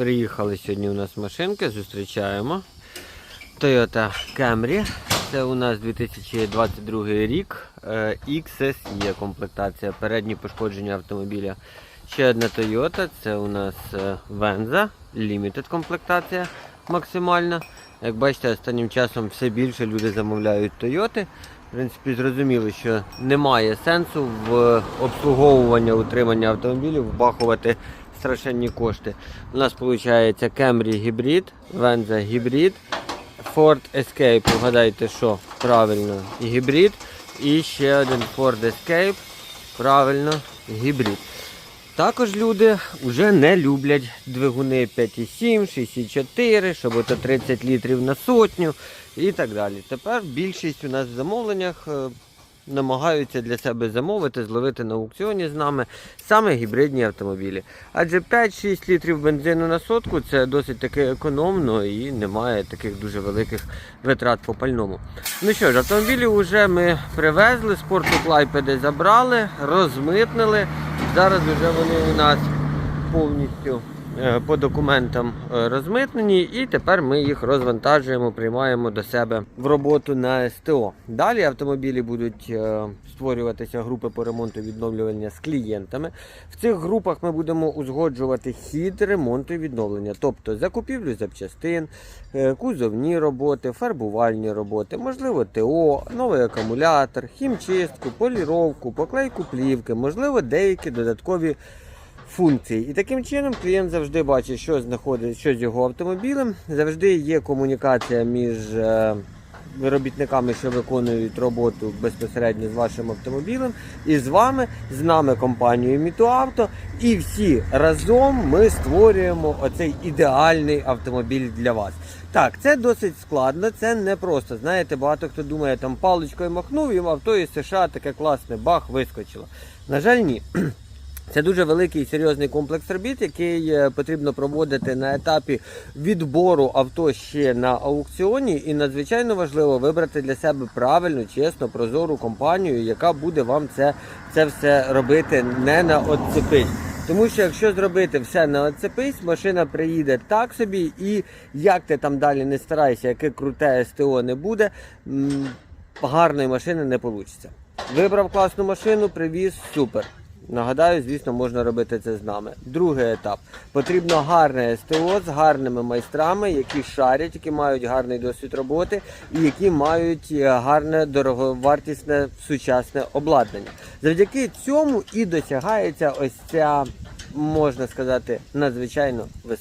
Приїхали сьогодні у нас машинки, зустрічаємо. Toyota Camry. Це у нас 2022 рік. Е, XS є комплектація. Передні пошкодження автомобіля. Ще одна Toyota, це у нас е, Venza, Limited комплектація максимальна. Як бачите, останнім часом все більше люди замовляють Toyota. В принципі, зрозуміли, що немає сенсу в обслуговування утримання автомобілів вбахувати страшенні кошти. У нас виходить Camry гібрид, Venza гібрид, Ford Escape, угадайте, що правильно, гібрид. І ще один Ford Escape, правильно, гібрид. Також люди вже не люблять двигуни 5,7, 64, щоб ото 30 літрів на сотню і так далі. Тепер більшість у нас в замовленнях е, намагаються для себе замовити, зловити на аукціоні з нами саме гібридні автомобілі. Адже 5-6 літрів бензину на сотку це досить таки економно і немає таких дуже великих витрат по пальному. Ну що ж, автомобілі вже ми привезли, з порту Клайпеди забрали, розмитнили. Зараз вже вони у нас повністю по документам е, розмитнені, і тепер ми їх розвантажуємо, приймаємо до себе в роботу на СТО. Далі автомобілі будуть е, створюватися групи по ремонту відновлювання з клієнтами. В цих групах ми будемо узгоджувати хід ремонту і відновлення, тобто закупівлю запчастин, е, кузовні роботи, фарбувальні роботи, можливо, ТО, новий акумулятор, хімчистку, поліровку, поклейку плівки, можливо, деякі додаткові функції. І таким чином клієнт завжди бачить, що знаходить, що з його автомобілем. Завжди є комунікація між е, виробітниками, що виконують роботу безпосередньо з вашим автомобілем, і з вами, з нами компанією Мітуавто. І всі разом ми створюємо оцей ідеальний автомобіль для вас. Так, це досить складно, це не просто. Знаєте, багато хто думає, там паличкою махнув, і авто із США таке класне, бах, вискочило. На жаль, ні. Це дуже великий серйозний комплекс робіт, який е, потрібно проводити на етапі відбору авто ще на аукціоні. І надзвичайно важливо вибрати для себе правильну, чесну, прозору компанію, яка буде вам це, це все робити не на отцепись. Тому що якщо зробити все на оцепись, машина приїде так собі, і як ти там далі не старайся, яке круте СТО не буде, гарної машини не вийде. Вибрав класну машину, привіз, супер. Нагадаю, звісно, можна робити це з нами. Другий етап. Потрібно гарне СТО з гарними майстрами, які шарять, які мають гарний досвід роботи і які мають е, гарне дороговартісне сучасне обладнання. Завдяки цьому і досягається ось ця, можна сказати, надзвичайно висока.